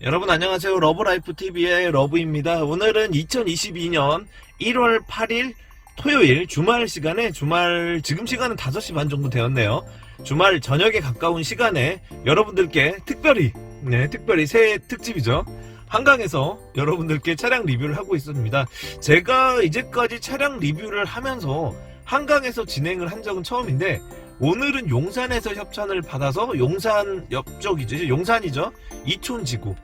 여러분 안녕하세요. 러브라이프 TV의 러브입니다. 오늘은 2022년 1월 8일 토요일 주말 시간에 주말 지금 시간은 5시 반 정도 되었네요. 주말 저녁에 가까운 시간에 여러분들께 특별히 네, 특별히 새해 특집이죠. 한강에서 여러분들께 차량 리뷰를 하고 있습니다. 제가 이제까지 차량 리뷰를 하면서 한강에서 진행을 한 적은 처음인데 오늘은 용산에서 협찬을 받아서 용산 옆쪽이죠. 용산이죠. 이촌 지구.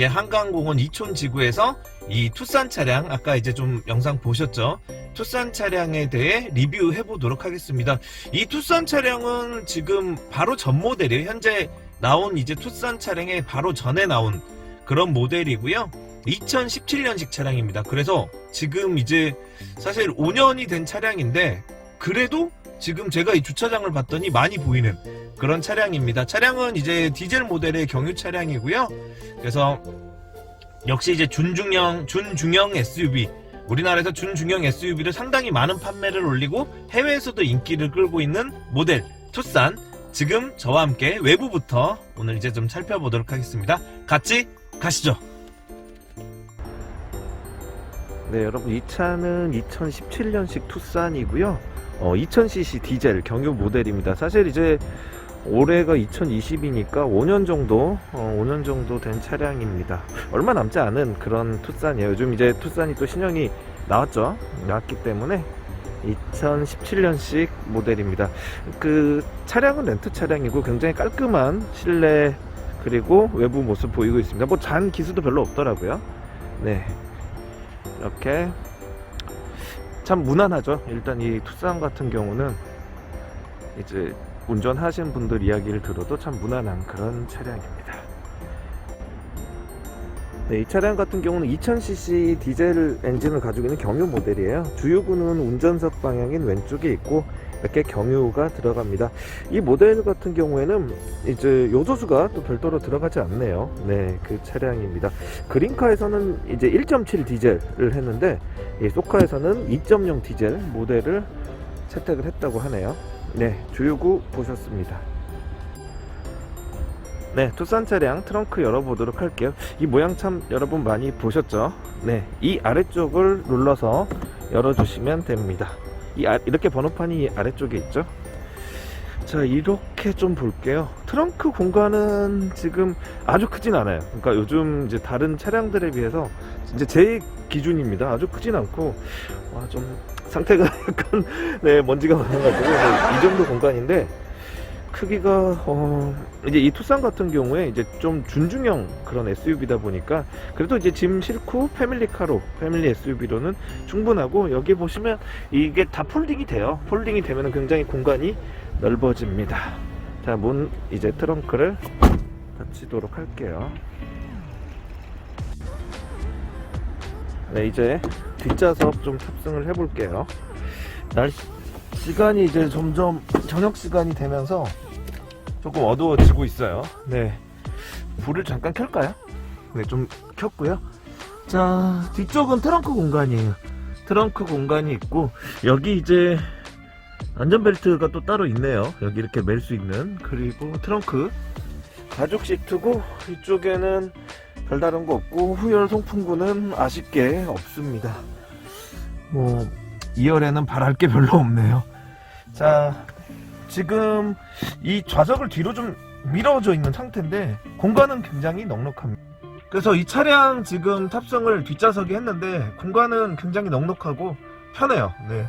예, 한강공원 이촌 지구에서 이 투싼 차량, 아까 이제 좀 영상 보셨죠? 투싼 차량에 대해 리뷰해 보도록 하겠습니다. 이 투싼 차량은 지금 바로 전 모델이에요. 현재 나온 이제 투싼 차량의 바로 전에 나온 그런 모델이고요. 2017년식 차량입니다. 그래서 지금 이제 사실 5년이 된 차량인데 그래도 지금 제가 이 주차장을 봤더니 많이 보이는 그런 차량입니다. 차량은 이제 디젤 모델의 경유 차량이고요. 그래서 역시 이제 준중형 준중형 SUV 우리나라에서 준중형 SUV를 상당히 많은 판매를 올리고 해외에서도 인기를 끌고 있는 모델 투싼 지금 저와 함께 외부부터 오늘 이제 좀 살펴보도록 하겠습니다. 같이 가시죠. 네, 여러분 이 차는 2017년식 투싼이고요. 어, 2000cc 디젤 경유 모델입니다. 사실 이제 올해가 2020이니까 5년 정도, 어, 5년 정도 된 차량입니다. 얼마 남지 않은 그런 투싼이에요. 요즘 이제 투싼이 또 신형이 나왔죠. 나왔기 때문에 2017년식 모델입니다. 그 차량은 렌트 차량이고 굉장히 깔끔한 실내 그리고 외부 모습 보이고 있습니다. 뭐 잔 기수도 별로 없더라고요. 네. 이렇게 참 무난하죠. 일단 이 투싼 같은 경우는 이제 운전하신 분들 이야기를 들어도 참 무난한 그런 차량입니다. 네, 이 차량 같은 경우는 2000cc 디젤 엔진을 가지고 있는 경유 모델이에요. 주유구는 운전석 방향인 왼쪽에 있고 이렇게 경유가 들어갑니다. 이 모델 같은 경우에는 이제 요소수가 또 별도로 들어가지 않네요. 네, 그 차량입니다. 그린카에서는 이제 1.7 디젤을 했는데 이 소카에서는 2.0 디젤 모델을 채택을 했다고 하네요. 네, 주유구 보셨습니다. 네, 투싼 차량 트렁크 열어보도록 할게요. 이 모양 참 여러분 많이 보셨죠? 네, 이 아래쪽을 눌러서 열어주시면 됩니다. 이 아, 이렇게 번호판이 아래쪽에 있죠? 자, 이렇게 좀 볼게요. 트렁크 공간은 지금 아주 크진 않아요. 그러니까 요즘 이제 다른 차량들에 비해서 이제 제 기준입니다. 아주 크진 않고, 와, 좀 상태가 약간, 네, 먼지가 많아가지고, 네, 이 정도 공간인데, 크기가, 어, 이제 이 투싼 같은 경우에 이제 좀 준중형 그런 SUV다 보니까, 그래도 이제 짐 싣고 패밀리카로, 패밀리 SUV로는 충분하고, 여기 보시면 이게 다 폴딩이 돼요. 폴딩이 되면 굉장히 공간이 넓어집니다. 자, 문 이제 트렁크를 닫히도록 할게요. 네, 이제 뒷좌석 좀 탑승을 해볼게요. 날 시간이 이제 점점 저녁 시간이 되면서 조금 어두워지고 있어요. 네, 불을 잠깐 켤까요? 네, 좀 켰고요. 자, 뒤쪽은 트렁크 공간이에요. 트렁크 공간이 있고 여기 이제 안전벨트가 또 따로 있네요. 여기 이렇게 멜 수 있는. 그리고 트렁크. 가죽 시트고, 이쪽에는 별다른 거 없고, 후열 송풍구는 아쉽게 없습니다. 뭐, 2열에는 바랄 게 별로 없네요. 자, 지금 이 좌석을 뒤로 좀 밀어져 있는 상태인데, 공간은 굉장히 넉넉합니다. 그래서 이 차량 지금 탑승을 뒷좌석에 했는데, 공간은 굉장히 넉넉하고 편해요. 네.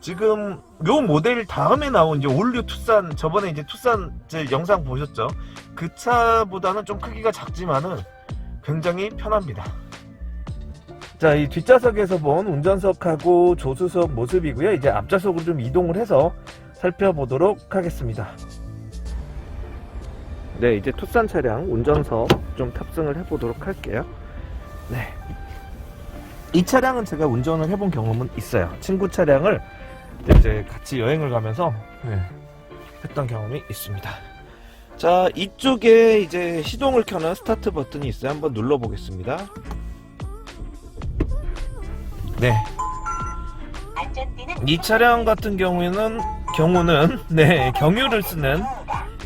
지금 요 모델 다음에 나온 이제 올류 투싼 저번에 이제 투싼 제 영상 보셨죠? 그 차보다는 좀 크기가 작지만은 굉장히 편합니다. 자, 이 뒷좌석에서 본 운전석하고 조수석 모습이고요. 이제 앞좌석으로 좀 이동을 해서 살펴보도록 하겠습니다. 네, 이제 투싼 차량 운전석 좀 탑승을 해보도록 할게요. 네. 이 차량은 제가 운전을 해본 경험은 있어요. 친구 차량을 이제 같이 여행을 가면서 네, 했던 경험이 있습니다. 자, 이쪽에 이제 시동을 켜는 스타트 버튼이 있어요. 한번 눌러 보겠습니다. 네. 이 차량 같은 경우에는 경우는 네, 경유를 쓰는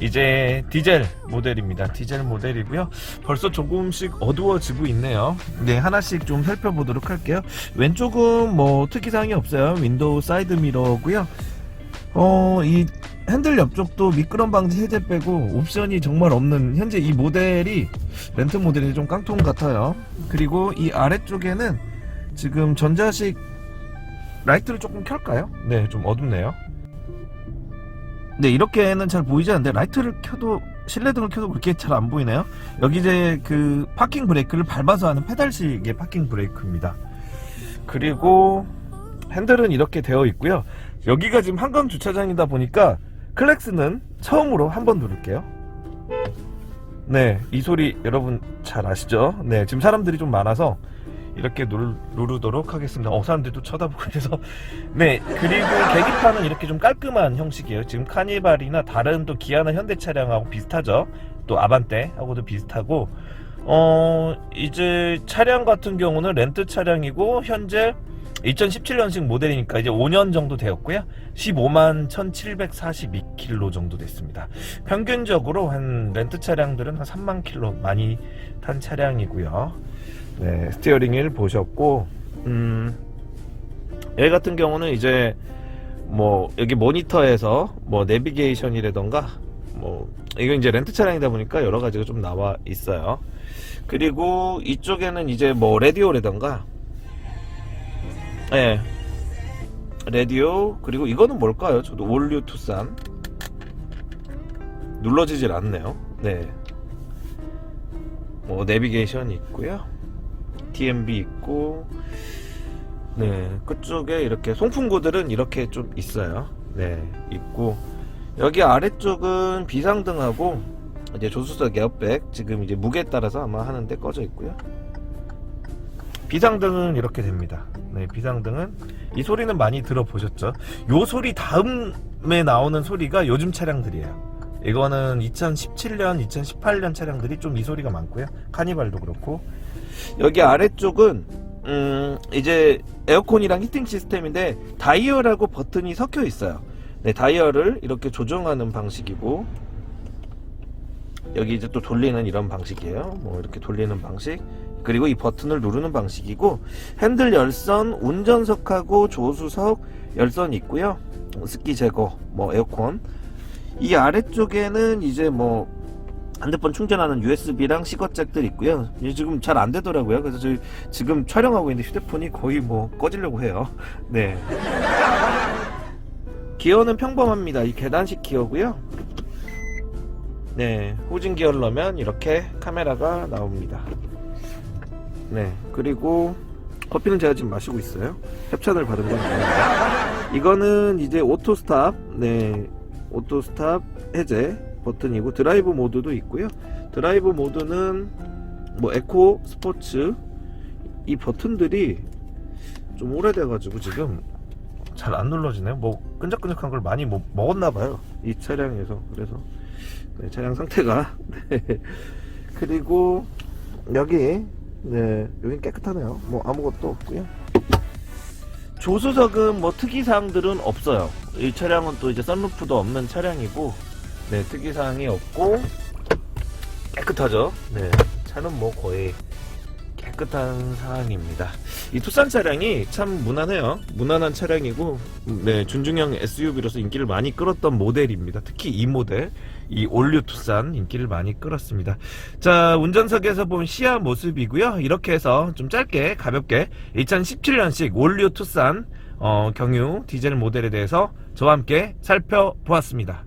이제 디젤 모델입니다. 디젤 모델이고요. 벌써 조금씩 어두워지고 있네요. 네, 하나씩 좀 살펴보도록 할게요. 왼쪽은 뭐 특이사항이 없어요. 윈도우 사이드 미러고요. 어, 이 핸들 옆쪽도 미끄럼 방지 해제 빼고 옵션이 정말 없는 현재 이 모델이 렌트 모델이 좀 깡통 같아요. 그리고 이 아래쪽에는 지금 전자식 라이트를 조금 켤까요? 네, 좀 어둡네요. 네, 이렇게는 잘 보이지 않는데 라이트를 켜도 실내등을 켜도 그렇게 잘 안 보이네요. 여기 이제 그 파킹 브레이크를 밟아서 하는 페달식의 파킹 브레이크입니다. 그리고 핸들은 이렇게 되어 있고요. 여기가 지금 한강 주차장이다 보니까 클렉스는 처음으로 한 번 누를게요. 네, 이 소리 여러분 잘 아시죠? 네, 지금 사람들이 좀 많아서 이렇게 누르, 누르 도록 하겠습니다. 어, 사람들도 쳐다보고 있어서. 네, 그리고 계기판은 이렇게 좀 깔끔한 형식이에요. 지금 카니발이나 다른 또 기아나 현대 차량하고 비슷하죠. 또 아반떼하고도 비슷하고, 어, 이제 차량 같은 경우는 렌트 차량이고, 현재 2017년식 모델이니까 이제 5년 정도 되었고요. 15만 1742km 정도 됐습니다. 평균적으로 한 렌트 차량들은 한 3만 킬로 많이 탄 차량이고요. 네, 스티어링 휠 보셨고, 음, 여기 같은 경우는 이제 뭐 여기 모니터에서 뭐 내비게이션이라던가 뭐 이건 이제 렌트 차량이다 보니까 여러 가지가 좀 나와 있어요. 그리고 이쪽에는 이제 뭐 라디오라던가 예. 라디오 그리고 이거는 뭘까요? 저도 올류 투싼 눌러지질 않네요. 네. 뭐 내비게이션 있고요. DMB 있고 네 끝쪽에 이렇게 송풍구들은 이렇게 좀 있어요. 네 있고 여기 아래쪽은 비상등하고 이제 조수석 에어백 지금 이제 무게에 따라서 아마 하는데 꺼져 있고요. 비상등은 이렇게 됩니다. 네, 비상등은 이 소리는 많이 들어보셨죠? 요 소리 다음에 나오는 소리가 요즘 차량들이에요. 이거는 2017년, 2018년 차량들이 좀 이 소리가 많고요. 카니발도 그렇고 여기 아래쪽은 음, 이제 에어컨이랑 히팅 시스템인데 다이얼하고 버튼이 섞여 있어요. 네, 다이얼을 이렇게 조정하는 방식이고 여기 이제 또 돌리는 이런 방식이에요. 뭐 이렇게 돌리는 방식. 그리고 이 버튼을 누르는 방식이고 핸들 열선, 운전석하고 조수석 열선 있고요. 습기 제거, 뭐 에어컨. 이 아래쪽에는 이제 뭐 핸드폰 충전하는 USB랑 시거잭들 있고요. 이게 지금 잘 안 되더라고요. 그래서 저희 지금 촬영하고 있는데 휴대폰이 거의 뭐 꺼지려고 해요. 네. 기어는 평범합니다. 이 계단식 기어고요. 네, 후진 기어를 넣으면 이렇게 카메라가 나옵니다. 네, 그리고 커피는 제가 지금 마시고 있어요. 협찬을 받은 건 아닙니다. 이거는 이제 오토 스탑, 네, 오토 스탑 해제 버튼이고 드라이브 모드도 있고요. 드라이브 모드는 뭐 에코, 스포츠 이 버튼들이 좀 오래돼가지고 지금 잘 안 눌러지네요. 뭐 끈적끈적한 걸 많이 뭐 먹었나 봐요. 이 차량에서 그래서 네, 차량 상태가 네. 그리고 여기 네 여긴 깨끗하네요. 뭐 아무것도 없고요. 조수석은 뭐 특이사항들은 없어요. 이 차량은 또 이제 썬루프도 없는 차량이고 네 특이사항이 없고 깨끗하죠. 네 차는 뭐 거의 깨끗한 상황입니다. 이 투싼 차량이 참 무난해요. 무난한 차량이고, 네, 준중형 SUV로서 인기를 많이 끌었던 모델입니다. 특히 이 모델, 이 올류 투싼 인기를 많이 끌었습니다. 자, 운전석에서 본 시야 모습이고요. 이렇게 해서 좀 짧게, 가볍게 2017년식 올류 투싼 어, 경유 디젤 모델에 대해서 저와 함께 살펴보았습니다.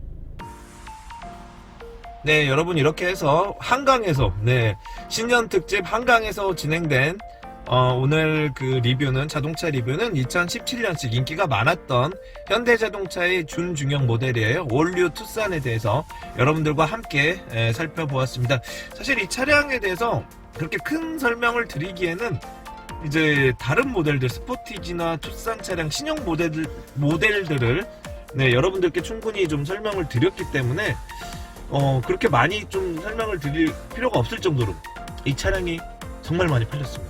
네, 여러분 이렇게 해서 한강에서 네 신년 특집 한강에서 진행된 어, 오늘 그 리뷰는 자동차 리뷰는 2017년식 인기가 많았던 현대자동차의 준중형 모델이에요. 올류 투싼에 대해서 여러분들과 함께 에, 살펴보았습니다. 사실 이 차량에 대해서 그렇게 큰 설명을 드리기에는 이제 다른 모델들 스포티지나 투싼 차량 신형 모델들 모델들을 네 여러분들께 충분히 좀 설명을 드렸기 때문에 어, 그렇게 많이 좀 설명을 드릴 필요가 없을 정도로 이 차량이 정말 많이 팔렸습니다.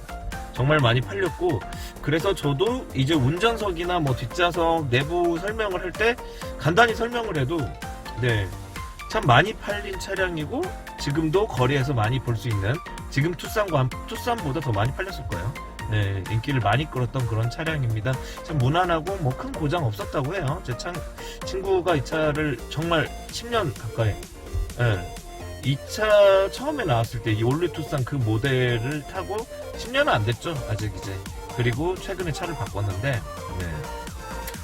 정말 많이 팔렸고, 그래서 저도 이제 운전석이나 뭐 뒷좌석 내부 설명을 할 때 간단히 설명을 해도, 네, 참 많이 팔린 차량이고 지금도 거리에서 많이 볼 수 있는 지금 투싼과 한- 투싼보다 더 많이 팔렸을 거예요. 네, 인기를 많이 끌었던 그런 차량입니다. 참 무난하고 뭐 큰 고장 없었다고 해요. 제 참, 친구가 이 차를 정말 10년 가까이, 예. 이차 처음에 나왔을 때 이 올리 투싼 그 모델을 타고 10년은 안 됐죠. 아직 이제. 그리고 최근에 차를 바꿨는데, 네.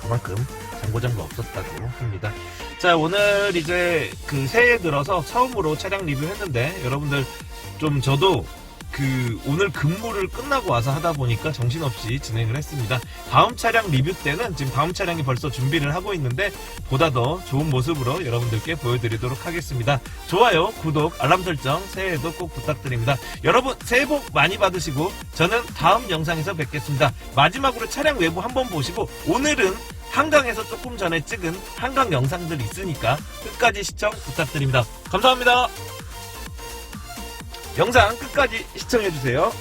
그만큼 장고장도 없었다고 합니다. 자, 오늘 이제 그 새해 들어서 처음으로 차량 리뷰했는데, 여러분들 좀 저도 그 오늘 근무를 끝나고 와서 하다 보니까 정신없이 진행을 했습니다. 다음 차량 리뷰 때는 지금 다음 차량이 벌써 준비를 하고 있는데 보다 더 좋은 모습으로 여러분들께 보여드리도록 하겠습니다. 좋아요, 구독, 알람 설정 새해에도 꼭 부탁드립니다. 여러분 새해 복 많이 받으시고 저는 다음 영상에서 뵙겠습니다. 마지막으로 차량 외부 한번 보시고 오늘은 한강에서 조금 전에 찍은 한강 영상들 있으니까 끝까지 시청 부탁드립니다. 감사합니다. 영상 끝까지 시청해주세요.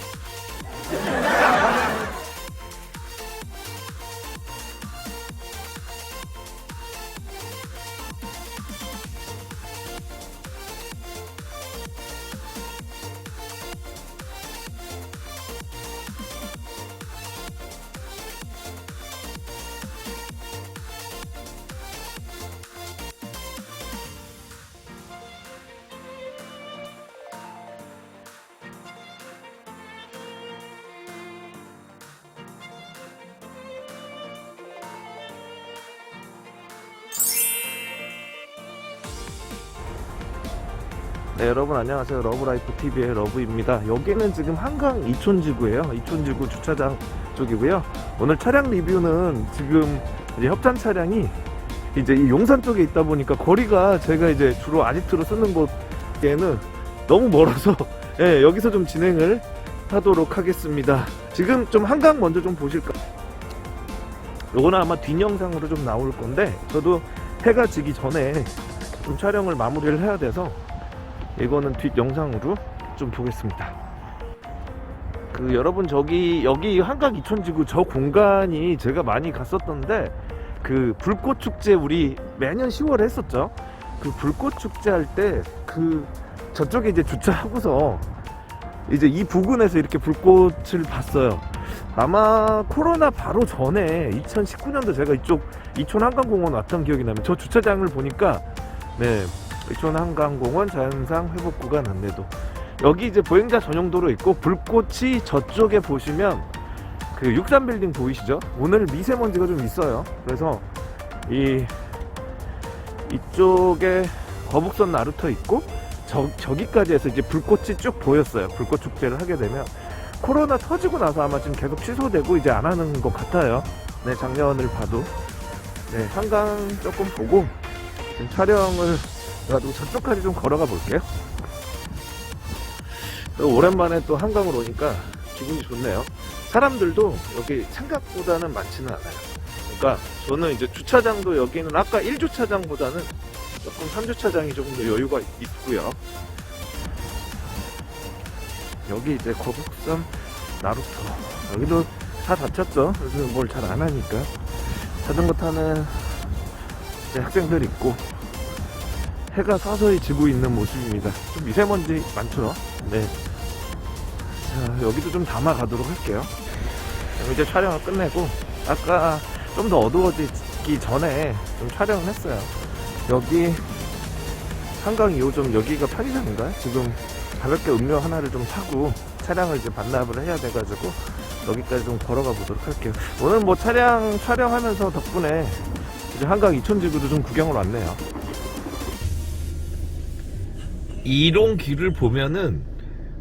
네, 여러분 안녕하세요. 러브라이프 TV의 러브입니다. 여기는 지금 한강 이촌지구예요. 이촌지구 주차장 쪽이고요. 오늘 차량 리뷰는 지금 이제 협찬 차량이 이제 이 용산 쪽에 있다 보니까 거리가 제가 이제 주로 아지트로 쓰는 곳에는 너무 멀어서 예, 여기서 좀 진행을 하도록 하겠습니다. 지금 좀 한강 먼저 좀 보실까? 요거는 아마 뒷영상으로 좀 나올 건데 저도 해가 지기 전에 좀 촬영을 마무리를 해야 돼서 이거는 뒷 영상으로 좀 보겠습니다. 그 여러분 저기 여기 한강 이천지구 저 공간이 제가 많이 갔었던데 그 불꽃 축제 우리 매년 10월에 했었죠. 그 불꽃 축제 할 때 그 저쪽에 이제 주차하고서 이제 이 부근에서 이렇게 불꽃을 봤어요. 아마 코로나 바로 전에 2019년도 제가 이쪽 이촌 한강공원 왔던 기억이 나면 저 주차장을 보니까 네 이촌 한강공원 자연상 회복 구간 안내도 여기 이제 보행자 전용 도로 있고 불꽃이 저쪽에 보시면 그 63빌딩 보이시죠? 오늘 미세먼지가 좀 있어요. 그래서 이 이쪽에 거북선 나루터 있고 저, 저기까지 해서 이제 불꽃이 쭉 보였어요. 불꽃 축제를 하게 되면 코로나 터지고 나서 아마 지금 계속 취소되고 이제 안 하는 것 같아요. 네, 작년을 봐도 네, 한강 조금 보고 지금 촬영을 가지고 저쪽까지 좀 걸어가 볼게요. 또 오랜만에 또 한강으로 오니까 기분이 좋네요. 사람들도 여기 생각보다는 많지는 않아요. 그러니까 저는 이제 주차장도 여기는 아까 1주차장보다는 조금 3주차장이 조금 더 여유가 있고요. 여기 이제 거북선 나루터 여기도 다 닫혔죠. 요즘 뭘 잘 안 하니까 자전거 타는 이제 학생들 있고 해가 서서히 지고 있는 모습입니다. 좀 미세먼지 많죠? 네. 자, 여기도 좀 담아 가도록 할게요. 이제 촬영을 끝내고, 아까 좀 더 어두워지기 전에 좀 촬영을 했어요. 여기, 한강 2호점 여기가 편의점인가요? 지금 가볍게 음료 하나를 좀 사고 차량을 이제 반납을 해야 돼가지고 여기까지 좀 걸어가 보도록 할게요. 오늘 뭐 차량 촬영하면서 덕분에 이제 한강 이촌지구도 좀 구경을 왔네요. 이론 길을 보면은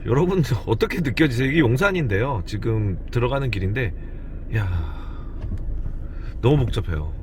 여러분 어떻게 느껴지세요? 이게 용산인데요. 지금 들어가는 길인데 야 너무 복잡해요.